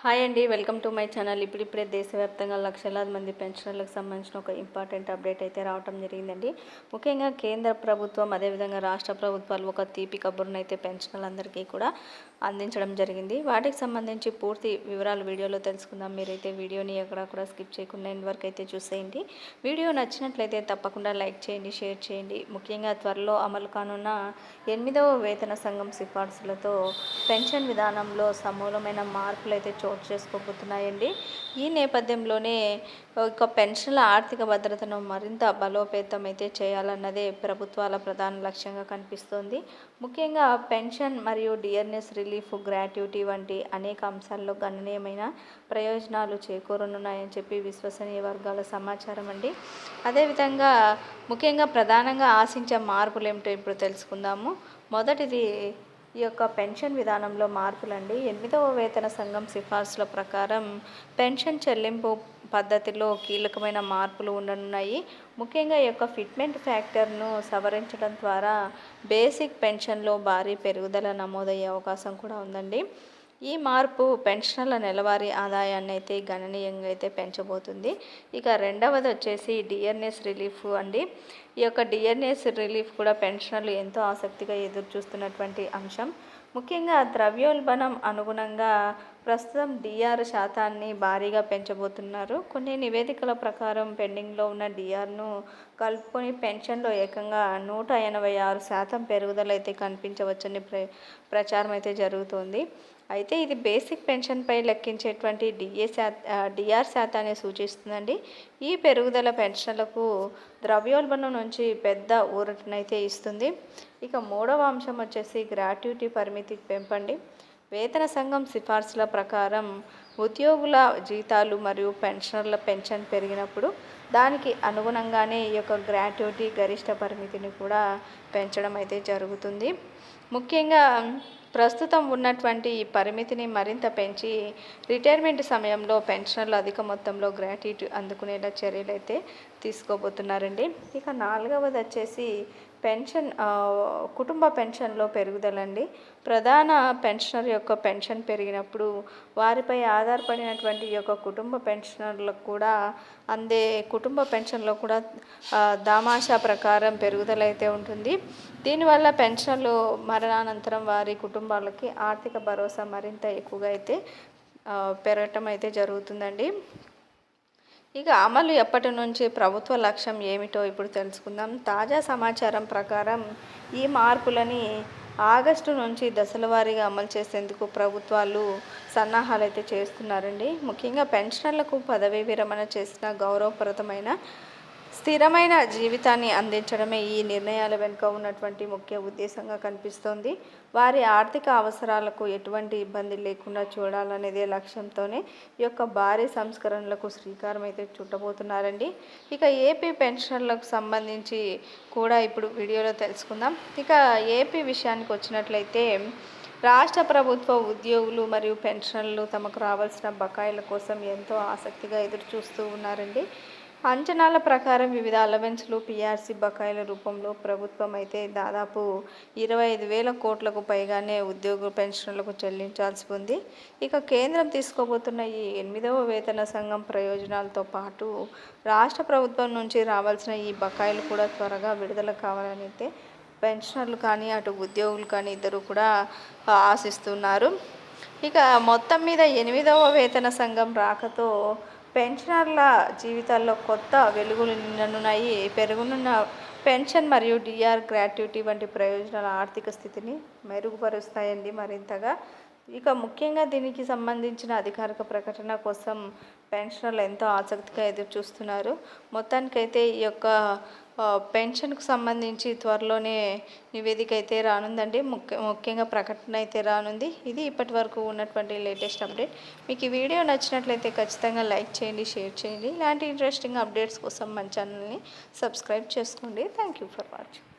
Hi అండి welcome to my channel. ఇప్పుడిప్పుడే దేశవ్యాప్తంగా లక్షలాది మంది పెన్షనర్లకు సంబంధించిన ఒక ఇంపార్టెంట్ అప్డేట్ అయితే రావడం జరిగిందండి. ముఖ్యంగా కేంద్ర ప్రభుత్వం అదేవిధంగా రాష్ట్ర ప్రభుత్వాలు ఒక తీపి కబుర్ను అయితే పెన్షనర్లందరికీ కూడా అందించడం జరిగింది. వాటికి సంబంధించి పూర్తి వివరాలు వీడియోలో తెలుసుకుందాం. మీరైతే వీడియోని ఎక్కడ కూడా స్కిప్ చేయకుండా ఎండ్ వరకు అయితే చూసేయండి. వీడియో నచ్చినట్లయితే తప్పకుండా లైక్ చేయండి షేర్ చేయండి. ముఖ్యంగా త్వరలో అమలు కానున్న ఎనిమిదవ వేతన సంఘం సిఫార్సులతో పెన్షన్ విధానంలో సమూలమైన మార్పులు అయితే చోటు చేసుకోబోతున్నాయండి. ఈ నేపథ్యంలోనే ఒక పెన్షన్ల ఆర్థిక భద్రతను మరింత బలోపేతం అయితే చేయాలన్నదే ప్రభుత్వాల ప్రధాన లక్ష్యంగా కనిపిస్తోంది. ముఖ్యంగా పెన్షన్ మరియు డియర్నెస్ రిలీఫ్ గ్రాట్యుటీ వంటి అనేక అంశాల్లో గణనీయమైన ప్రయోజనాలు చేకూరనున్నాయని చెప్పి విశ్వసనీయ వర్గాల సమాచారం అండి. అదేవిధంగా ముఖ్యంగా ప్రధానంగా ఆశించే మార్పులు ఏమిటో ఇప్పుడు తెలుసుకుందాము. మొదటిది ఈ యొక్క పెన్షన్ విధానంలో మార్పులండి. ఎనిమిదవ వేతన సంఘం సిఫార్సుల ప్రకారం పెన్షన్ చెల్లింపు పద్ధతిలో కీలకమైన మార్పులు ఉండనున్నాయి. ముఖ్యంగా ఈ యొక్క ఫిట్మెంట్ ఫ్యాక్టర్ను సవరించడం ద్వారా బేసిక్ పెన్షన్లో భారీ పెరుగుదల నమోదయ్యే అవకాశం కూడా ఉందండి. ఈ మార్పు పెన్షన్ల నెలవారీ ఆదాయాన్ని అయితే గణనీయంగా అయితే పెంచబోతుంది. ఇక రెండవది వచ్చేసి డిఎన్ఎస్ రిలీఫ్ అండి. ఈ యొక్క డిఎన్ఎస్ రిలీఫ్ కూడా పెన్షనర్లు ఎంతో ఆసక్తిగా ఎదురు చూస్తున్నటువంటి అంశం. ముఖ్యంగా ద్రవ్యోల్బణం అనుగుణంగా ప్రస్తుతం డిఆర్ శాతాన్ని భారీగా పెంచబోతున్నారు. కొన్ని నివేదికల ప్రకారం పెండింగ్లో ఉన్న డిఆర్ను కలుపుకొని పెన్షన్లో ఏకంగా నూట ఎనభై ఆరు శాతం పెరుగుదల అయితే కనిపించవచ్చని ప్ర ప్రచారం అయితే జరుగుతోంది. అయితే ఇది బేసిక్ పెన్షన్పై లెక్కించేటువంటి డిఏ శాత డిఆర్ శాతాన్ని సూచిస్తుందండి. ఈ పెరుగుదల పెన్షన్లకు ద్రవ్యోల్బణం నుంచి పెద్ద ఊరటనైతే ఇస్తుంది. ఇక మూడవ అంశం వచ్చేసి గ్రాట్యుటీ పరిమితి పెంపండి. వేతన సంఘం సిఫార్సుల ప్రకారం ఉద్యోగుల జీతాలు మరియు పెన్షనర్ల పెన్షన్ పెరిగినప్పుడు దానికి అనుగుణంగానే ఈ యొక్క గ్రాట్యుటీ గరిష్ట పరిమితిని కూడా పెంచడం అయితే జరుగుతుంది. ముఖ్యంగా ప్రస్తుతం ఉన్నటువంటి ఈ పరిమితిని మరింత పెంచి రిటైర్మెంట్ సమయంలో పెన్షనర్లు అధిక మొత్తంలో గ్రాట్యుటీ అందుకునేలా చర్యలు అయితే తీసుకోబోతున్నారండి. ఇక నాలుగవది వచ్చేసి పెన్షన్ కుటుంబ పెన్షన్లో పెరుగుదలండి. ప్రధాన పెన్షనర్ యొక్క పెన్షన్ పెరిగినప్పుడు వారిపై ఆధారపడినటువంటి యొక్క కుటుంబ పెన్షనర్లకు కూడా అందే కుటుంబ పెన్షన్లో కూడా దామాషా ప్రకారం పెరుగుదల అయితే ఉంటుంది. దీనివల్ల పెన్షన్లు మరణానంతరం వారి కుటుంబాలకి ఆర్థిక భరోసా మరింత ఎక్కువగా అయితే పెరగటం అయితే జరుగుతుందండి. ఇక అమలు ఎప్పటి నుంచి ప్రభుత్వ లక్ష్యం ఏమిటో ఇప్పుడు తెలుసుకుందాం. తాజా సమాచారం ప్రకారం ఈ మార్పులని ఆగస్టు నుంచి దశల వారీగా అమలు చేసేందుకు ప్రభుత్వాలు సన్నాహాలు అయితే చేస్తున్నారండి. ముఖ్యంగా పెన్షనర్లకు పదవీ విరమణ చేసిన గౌరవప్రదమైన స్థిరమైన జీవితాన్ని అందించడమే ఈ నిర్ణయాల వెనుక ఉన్నటువంటి ముఖ్య ఉద్దేశంగా కనిపిస్తోంది. వారి ఆర్థిక అవసరాలకు ఎటువంటి ఇబ్బంది లేకుండా చూడాలనేదే లక్ష్యంతోనే ఈ యొక్క భారీ సంస్కరణలకు శ్రీకారం అయితే చుట్టబోతున్నారండి. ఇక ఏపీ పెన్షన్లకు సంబంధించి కూడా ఇప్పుడు వీడియోలో తెలుసుకుందాం. ఇక ఏపీ విషయానికి వచ్చినట్లయితే రాష్ట్ర ప్రభుత్వ ఉద్యోగులు మరియు పెన్షన్లు తమకు రావాల్సిన బకాయిల కోసం ఎంతో ఆసక్తిగా ఎదురు చూస్తూ ఉన్నారండి. అంచనాల ప్రకారం వివిధ అలవెన్స్లు పీఆర్సీ బకాయిల రూపంలో ప్రభుత్వం అయితే దాదాపు ఇరవై ఐదు వేల కోట్లకు పైగానే ఉద్యోగ పెన్షన్లకు చెల్లించాల్సి ఉంది. ఇక కేంద్రం తీసుకోబోతున్న ఈ ఎనిమిదవ వేతన సంఘం ప్రయోజనాలతో పాటు రాష్ట్ర ప్రభుత్వం నుంచి రావాల్సిన ఈ బకాయిలు కూడా త్వరగా విడుదల కావాలని అయితే పెన్షనర్లు కానీ అటు ఉద్యోగులు కానీ ఇద్దరు కూడా ఆశిస్తున్నారు. ఇక మొత్తం మీద ఎనిమిదవ వేతన సంఘం రాకతో పెన్షనర్ల జీవితాల్లో కొత్త వెలుగులు నిన్ననున్నాయి పెరుగునున్న పెన్షన్ మరియు డిఆర్ గ్రాట్యుటీ వంటి ప్రయోజనాల ఆర్థిక స్థితిని మెరుగుపరుస్తాయండి మరింతగా. ఇక ముఖ్యంగా దీనికి సంబంధించిన అధికారిక ప్రకటన కోసం పెన్షనర్లు ఎంతో ఆసక్తిగా ఎదురు చూస్తున్నారు మొత్తానికైతే ఈ యొక్క పెన్షన్కు సంబంధించి త్వరలోనే నివేదిక అయితే రానుందండి. ముఖ్య ముఖ్యంగా ప్రకటన అయితే రానుంది. ఇది ఇప్పటి వరకు ఉన్నటువంటి లేటెస్ట్ అప్డేట్. మీకు ఈ వీడియో నచ్చినట్లయితే ఖచ్చితంగా లైక్ చేయండి షేర్ చేయండి. ఇలాంటి ఇంట్రెస్టింగ్ అప్డేట్స్ కోసం మన ఛానల్ని సబ్స్క్రైబ్ చేసుకోండి. Thank you for watching.